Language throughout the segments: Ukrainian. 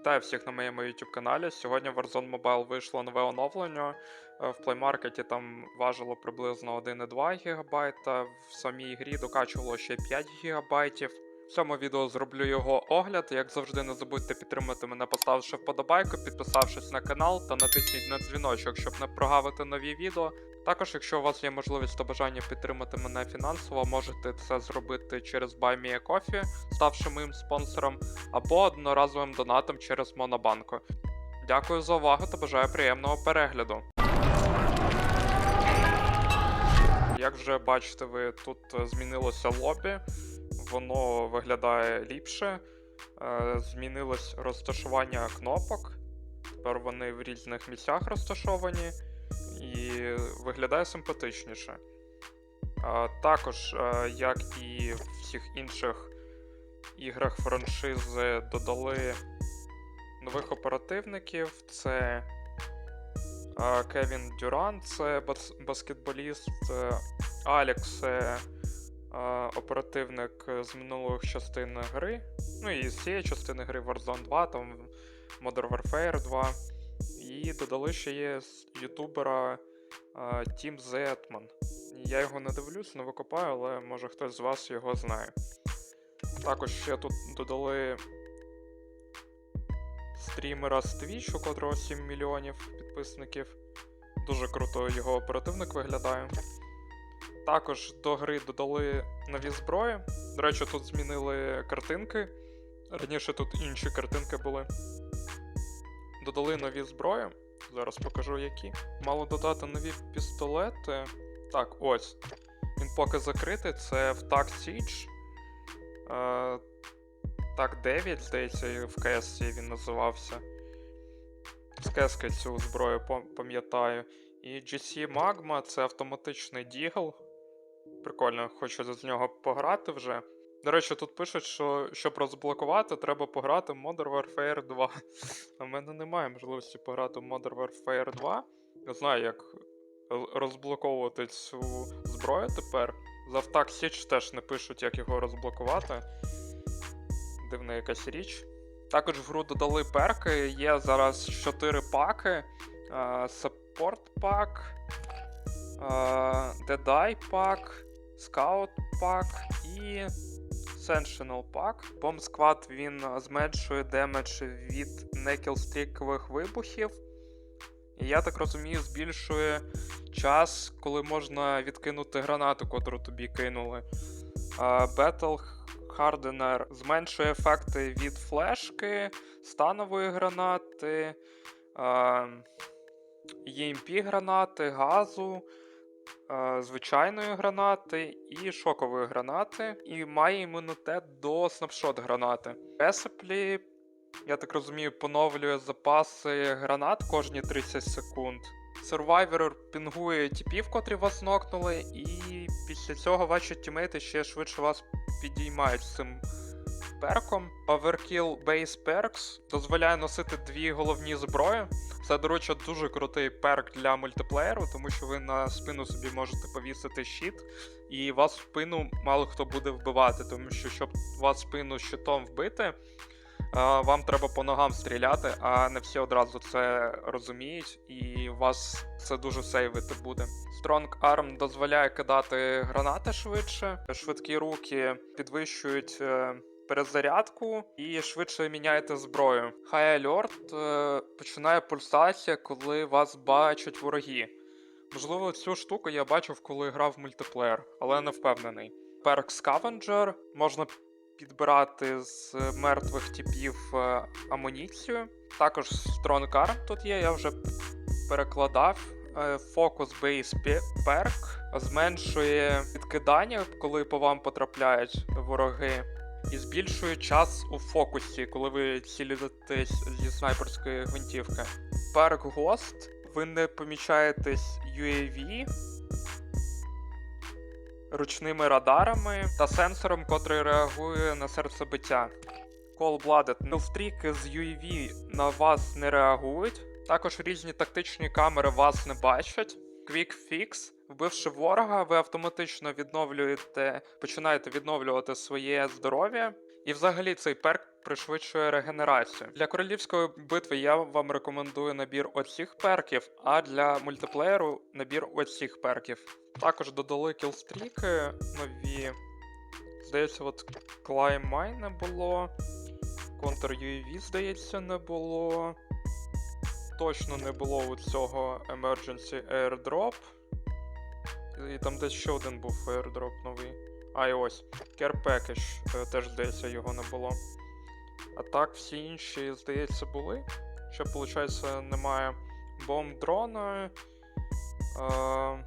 Вітаю всіх на моєму YouTube каналі. Сьогодні в Warzone Mobile вийшло нове оновлення. Е, В Market там важило приблизно 1,2 ГБ, в самій грі докачувало ще 5 ГБ. В цьому відео зроблю його огляд. Як завжди, не забудьте підтримати мене, поставивши вподобайку, підписавшись на канал та натисніть на дзвіночок, щоб не прогавити нові відео. Також, якщо у вас є можливість та бажання підтримати мене фінансово, можете це зробити через BuyMeACoffee, ставши моїм спонсором, або одноразовим донатом через Монобанку. Дякую за увагу та бажаю приємного перегляду. Як вже бачите, ви тут е, змінилося лобі, воно виглядає ліпше. Е, Змінилось розташування кнопок. Тепер вони в різних місцях розташовані і виглядає симпатичніше. Також, е, як і в всіх інших іграх франшизи, додали нових оперативників. Це е, Кевін Дюран, це бас- баскетболіст, е, Алекс оперативник з минулих частин гри. Ну і з цієї частини гри Warzone 2, там Modern Warfare 2. І додали ще є ютубера Тім Зетман. Я його не дивлюсь, не викопаю, але може хтось з вас його знає. Також ще тут додали стрімера з Twitch, у котрого 7 мільйонів підписників. Дуже круто його оперативник виглядає. Також до гри додали нові зброї. До речі, тут змінили картинки. Раніше тут інші картинки були. Додали нові зброї. Зараз покажу які. Мало додати нові пістолети. Так, ось. Він поки закритий, це в TAC Siege. Е, TAC 9, здається, в КС він називався. З КС цю зброю пам'ятаю. І GC Magma це автоматичний дігл. Прикольно, хочу з нього пограти вже. До речі, тут пишуть, що щоб розблокувати, треба пограти в Modern Warfare 2. А в мене немає можливості пограти в Modern Warfare 2. Не знаю, як розблоковувати цю зброю тепер. За Attack Siege теж не пишуть, як його розблокувати. Дивна якась річ. Також в гру додали перки. Є зараз 4 паки. Support пак, Deadeye пак, Scout пак і Sentinel пак. Bomb Squad він зменшує демедж від некілстрікових вибухів. І я так розумію, збільшує час, коли можна відкинути гранату, котру тобі кинули. Battle Hardener зменшує ефекти від флешки, станової гранати, EMP гранати, газу, звичайної гранати і шокової гранати. І має імунітет до снапшот гранати. Ресеплі, я так розумію, поновлює запаси гранат кожні 30 секунд. Survivor пінгує тіпів, котрі вас нокнули, і після цього ваші тімейти ще швидше вас підіймають з цим перком. Overkill Base Perks дозволяє носити дві головні зброї. Це, до речі, дуже крутий перк для мультиплеєру, тому що ви на спину собі можете повісити щит, і вас в спину мало хто буде вбивати, тому що щоб вас в спину щитом вбити. Вам треба по ногам стріляти, а не всі одразу це розуміють, і вас це дуже сейвити буде. Strong Arm дозволяє кидати гранати швидше, швидкі руки підвищують е, перезарядку і швидше міняєте зброю. High Alert е, починає пульсація, коли вас бачать вороги. Можливо, цю штуку я бачив, коли грав в мультиплеєр, але не впевнений. Перк Scavenger можна підбирати з мертвих типів е, амуніцію. Також Strong Arm тут є, я вже перекладав. Е, Focus Base Perk зменшує відкидання, коли по вам потрапляють вороги, і збільшує час у фокусі, коли ви цілитесь зі снайперської гвинтівки. Перк Ghost, ви не помічаєтесь UAV ручними радарами та сенсором, котрий реагує на серцебиття. Cold-Blooded мілстріки з UAV на вас не реагують. Також різні тактичні камери вас не бачать. Quick Fix. Вбивши ворога, ви автоматично відновлюєте, починаєте відновлювати своє здоров'я І взагалі цей перк пришвидшує регенерацію. Для королівської битви я вам рекомендую набір оцих перків, а для мультиплеєру набір оцих перків. Також додали кілстріки нові. Здається, от Mine не було. Counter UAV, здається, не було. Точно не було у цього Emergency Airdrop. І там десь ще один був airdrop новий. А, і ось. Care Package, е, теж, здається, його не було. А так, всі інші, здається, були. Ще, виходить, немає бомб дрона. Е-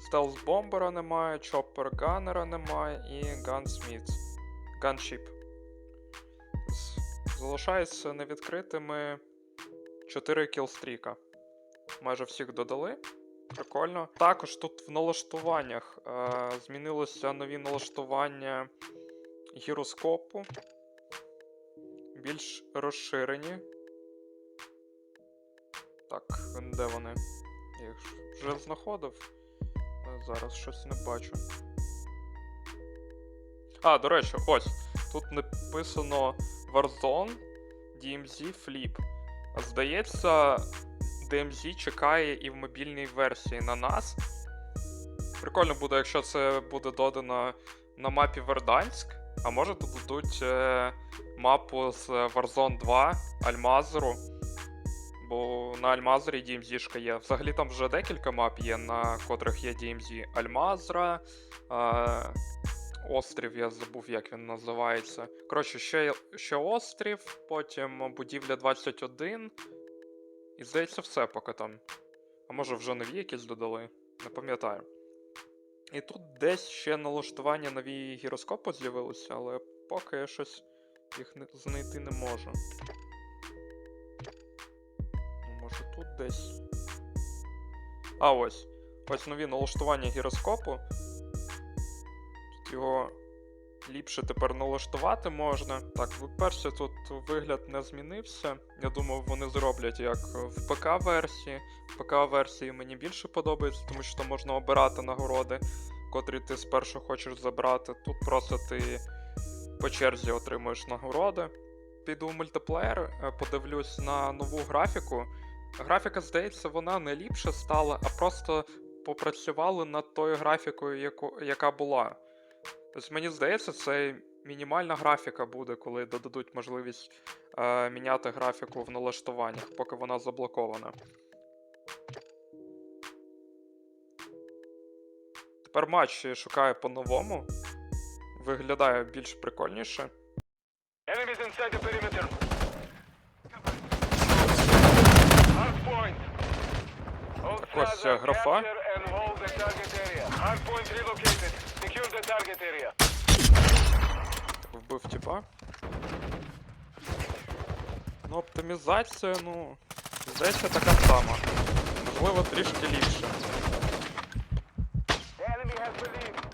Стелс бомбера немає, чоппер ганнера немає і Gunsmith. З- Залишається невідкритими 4 кілстріка. Майже всіх додали. Прикольно. Також тут в налаштуваннях е, змінилися нові налаштування гіроскопу. Більш розширені. Так, де вони? Я їх вже знаходив. Зараз щось не бачу. А, до речі, ось. Тут написано Warzone DMZ Flip. Здається, DMZ чекає і в мобільній версії на нас. Прикольно буде, якщо це буде додано на мапі Верданськ. А може тут дадуть е, мапу з Warzone 2 Альмазеру. Бо на Альмазері DMZ-шка є. Взагалі там вже декілька мап є, на котрих є DMZ. Альмазра. Е, острів, я забув, як він називається. Коротше, ще, ще острів, потім будівля 21. І здається, все поки там. А може вже нові якісь додали? Не пам'ятаю. І тут десь ще налаштування нові гіроскопи з'явилися, але поки я щось їх не, знайти не можу. Може тут десь. А ось. Ось нові налаштування гіроскопу. Тут його ліпше тепер налаштувати можна. Так, по-перше, тут вигляд не змінився. Я думав, вони зроблять як в ПК-версії. В ПК-версії мені більше подобається, тому що там можна обирати нагороди, котрі ти спершу хочеш забрати. Тут просто ти по черзі отримуєш нагороди. Піду в мультиплеєр, е, подивлюсь на нову графіку. Графіка, здається, вона не ліпше стала, а просто попрацювали над тою графікою, яку, яка була. Тобто, мені здається, це мінімальна графіка буде, коли додадуть можливість е, міняти графіку в налаштуваннях, поки вона заблокована. Тепер матч шукаю по-новому. Виглядає більш прикольніше. Так ось, е, графа. The target. Вбив типа. Ну, оптимізація, ну. Здається, така сама. Можливо, трішки ліпше. The enemy has relieved.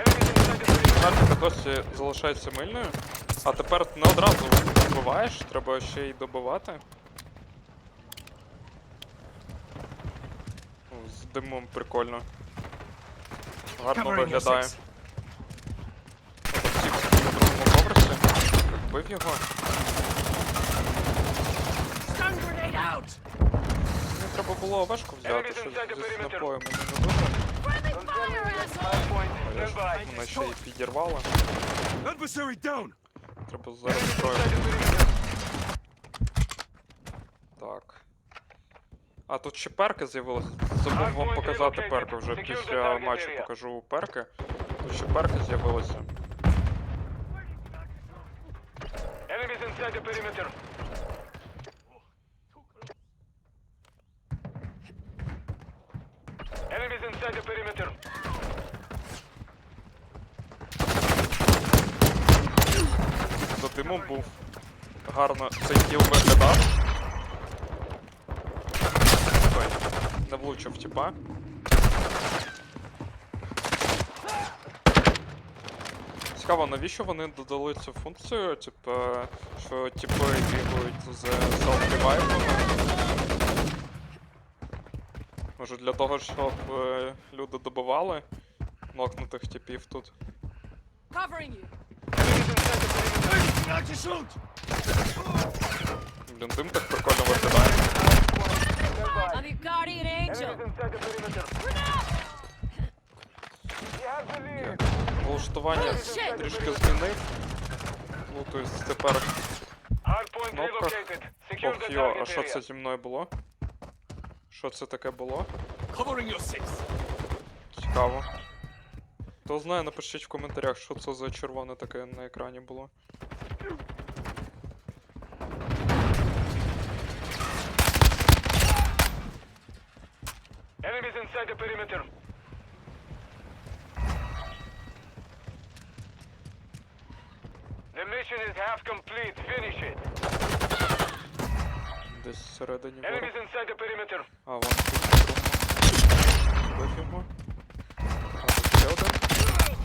Enemies inside the perimeter. Графіка досі залишається мильною. А тепер не одразу вбиваєш, треба ще й добивати. З димом прикольно. Гарно виглядає. Сікс на другому поверсі. Вбив його. Мені треба було овешку взяти, perimeter. снапою мені не дуже. Мене ще й підірвало. Adversary down! Треба зараз зброю. Так. А тут ще перки з'явилися. Забув вам показати перки вже після матчу покажу перки. Тут ще перки з'явилися. Enemies inside the perimeter. Enemies inside the perimeter. За був. Гарно цей кіл виглядав. Не влучив типа. Цікаво, навіщо вони додали цю функцію, типу, що типи бігають з селф-ревайвами? Може для того, щоб е, люди добивали нокнутих типів тут. Covering you. Блін, дим так прикольно виглядає. I'm your guardian angel. Влаштування трішки змінив. Ну, тобто тепер Hardpoint кнопка. Ох йо, а що це зі мною було? Що це таке було? Цікаво. Хто знає, напишіть в коментарях, що це за червоне таке на екрані було. Enemies inside the perimeter. The mission is half complete. Finish it. Десь всередині. Enemies inside the perimeter. А, вон тут його. А тут ще один.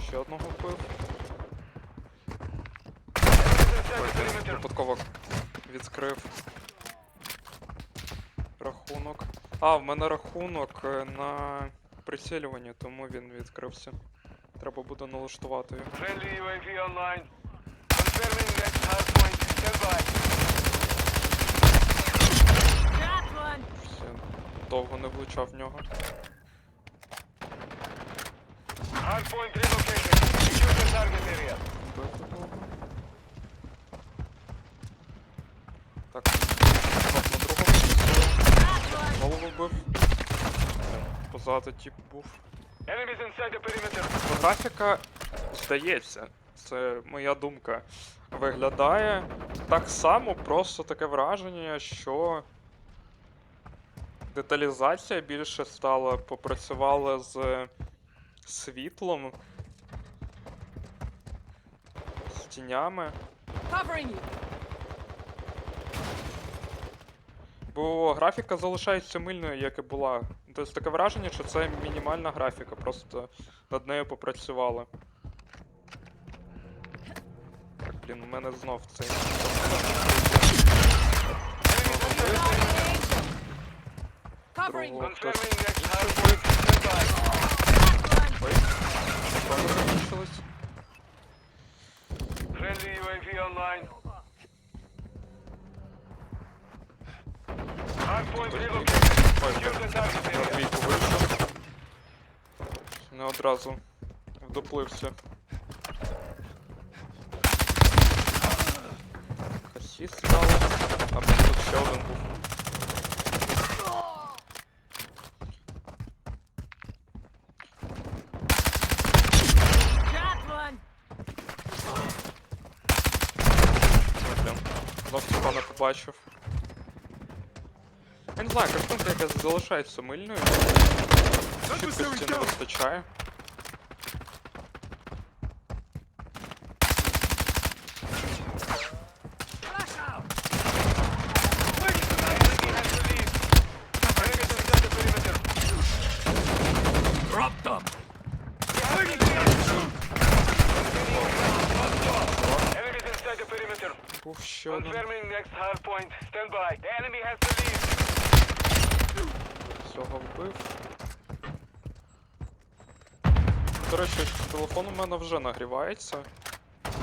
Ще одного вбив. Enemies inside Ой, the я perimeter. Випадково відкрив рахунок. А, в мене рахунок е, на прицілюванні, тому він відкрився. Треба буде налаштувати його. Все, довго не влучав в нього. Hardpoint relocated. Secure the target area. Вбив такого. Так, знов на другого прицілив. That one. Позаду тип був. Enemies inside the perimeter. Графіка, здається, це моя думка, виглядає так само, просто таке враження, що деталізація більше стала, попрацювала з світлом, з тінями. Covering you. Бо графіка залишається мильною, як і була. Тобто таке враження, що це мінімальна графіка, просто над нею попрацювали. Так, блін, у мене знов цей. Другого хтось. Confirming Не одразу вдоплився. Асіст стало. А тут ще один був. Знов типа не побачив. Знаю, картинка якась залишається мильною. Чіткості не вистачає. Flash out! Enemy has the lead. Enemies inside the perimeter. Drop them! Enemies inside the perimeter. Був ще один. Confirming next hardpoint. Stand by. The enemy has the lead. Цього вбив. До речі, телефон у мене вже нагрівається.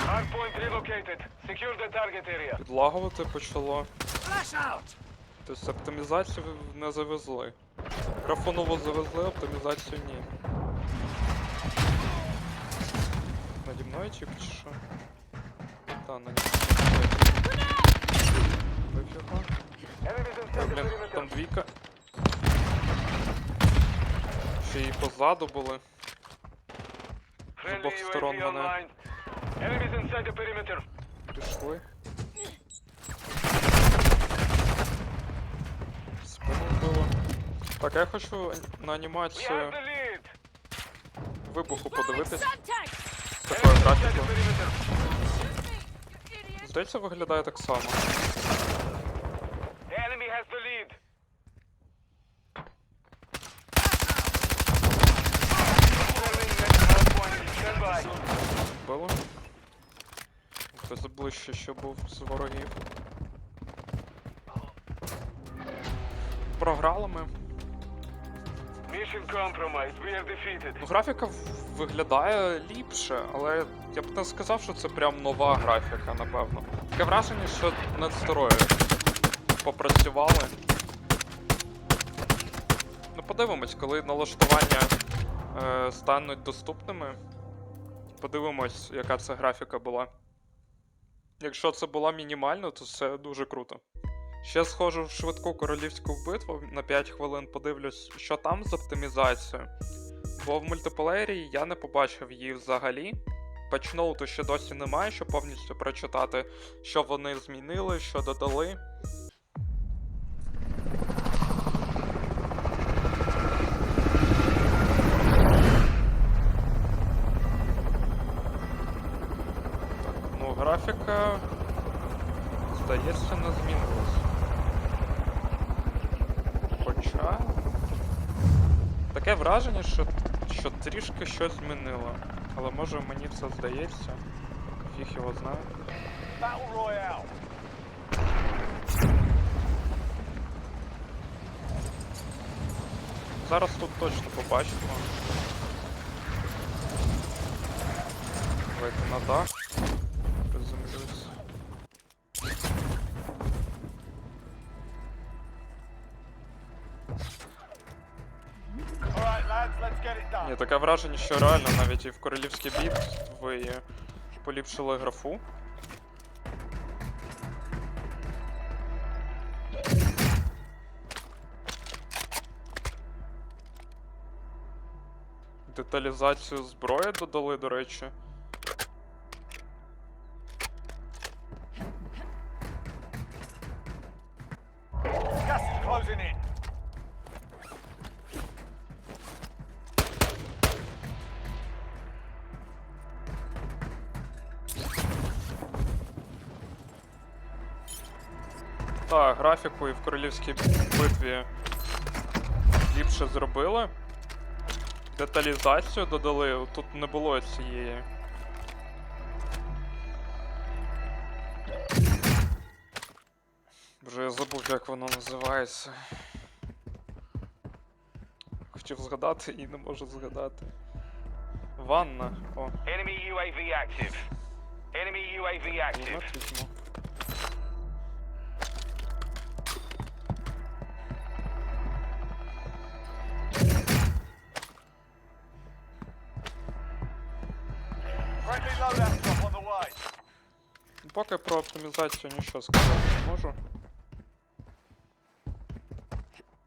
Hardpoint relocated. Secure the target area. Підлагувати почало. Тобто оптимізацію не завезли. Графонову завезли, оптимізацію ні. Наді мною тип чи що? Та, наді мною. Блін, там двійка. Ще й позаду були. Friendly обох сторон perimeter. Пішли. Спину вбило. Так, я хочу на анімацію вибуху подивитись з такою графікою. Здається, виглядає так само. The enemy has the lead. Було. хтось ближче ще був з ворогів. Програли ми. Mission compromised. We have defeated. Ну, графіка виглядає ліпше, але я б не сказав, що це прям нова графіка, напевно. Таке враження, що над старою попрацювали. Ну, подивимось, коли налаштування е, стануть доступними. Подивимось, яка це графіка була. Якщо це була мінімальна, то це дуже круто. Ще схожу в швидку королівську битву на 5 хвилин подивлюсь, що там з оптимізацією. Бо в мультиплеєрі я не побачив її взагалі. Патчноуту ще досі немає, щоб повністю прочитати, що вони змінили, що додали. враження, що, що трішки щось змінило. Але може мені це здається. Фіг його знає. Battle Royale. Зараз тут точно побачимо. Давайте на дах. Таке враження, що реально навіть і в королівський бід ви поліпшили графу. Деталізацію зброї додали, до речі. Графіку і в королівській битві ліпше зробили. Деталізацію додали, тут не було цієї. Вже я забув, як воно називається. Хотів згадати і не можу згадати. Ванна. О, Enemy UAV active. Enemy UAV active. Поки про оптимізацію нічого сказати не можу.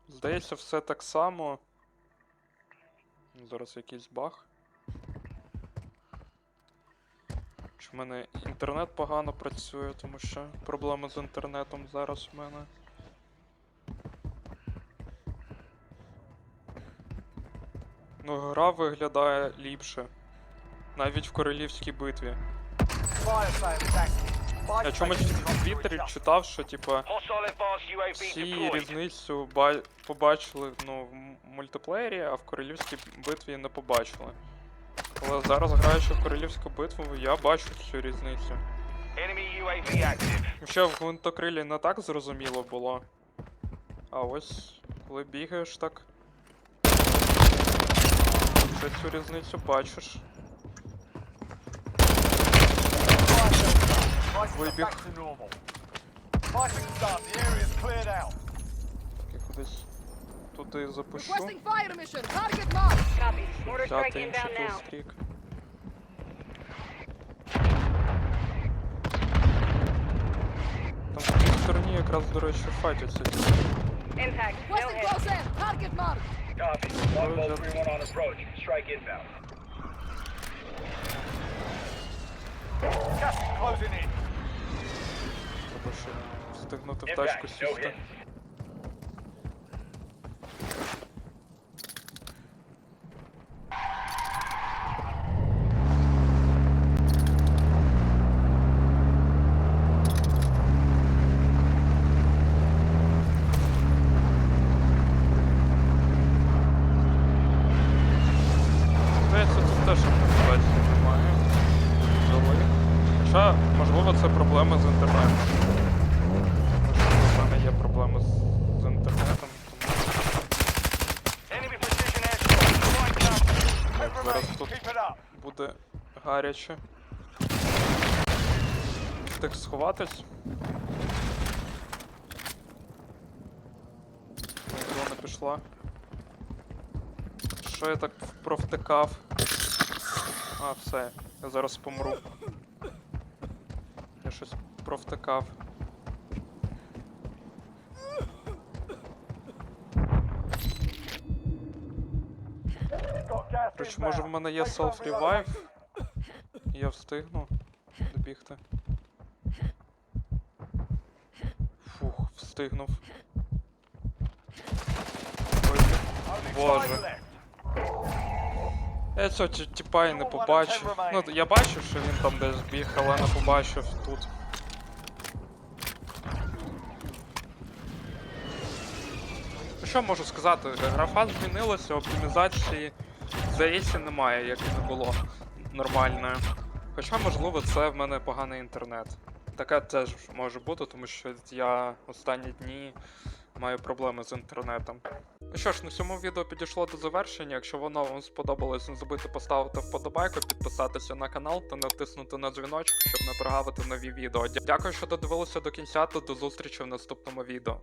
Здається, все так само. Зараз якийсь баг. Чи в мене інтернет погано працює, тому що проблеми з інтернетом зараз в мене. Ну, гра виглядає ліпше. Навіть в королівській битві. Fire sales active. Buy Я чомусь в Твіттері читав, що типа всі різницю ба- побачили ну, в мультиплеєрі, а в королівській битві не побачили. Але зараз граючи в королівську битву, я бачу цю різницю. Ще в гвинтокрилі не так зрозуміло було. А ось коли бігаєш так. Вже цю різницю бачиш. Target marked. Copy. Mortar strike Взяти інший inbound now. кілстрік. Там в тій стороні якраз, до речі, файтяться. ті. Impact. No Requesting hit. close air. Target marked. Copy. Longbow 3-1 on approach. Strike inbound. Gas is closing in. Треба встигнути в тачку сісти. Здається, тут теж оптимізації немає. Дали. Хоча, можливо, Можливо, це проблема з інтернетом. Можливо, в мене є проблеми з, з інтернетом. Тому Enemy precision airstrike. Deploying cover. Так, Cover зараз rate. тут Keep it up. буде гаряче. Встиг сховатись. Зона пішла. Що я так провтикав? А, все, я зараз помру. Я щось провтикав. Gas може в мене є self-revive? Я встигну добігти. Фух, встигнув. Боже. Я цього ті- тіпа і не побачив. Ну, я бачив, що він там десь біг, але не побачив тут. Що можу сказати? Графа змінилася, оптимізації здається немає, як і не було нормальної. Хоча, можливо, це в мене поганий інтернет. Таке теж може бути, тому що я останні дні маю проблеми з інтернетом. Ну що ж, на цьому відео підійшло до завершення. Якщо воно вам сподобалось, не забудьте поставити вподобайку, підписатися на канал та натиснути на дзвіночок, щоб не прогавити нові відео. Дякую, що додивилися до кінця та до зустрічі в наступному відео.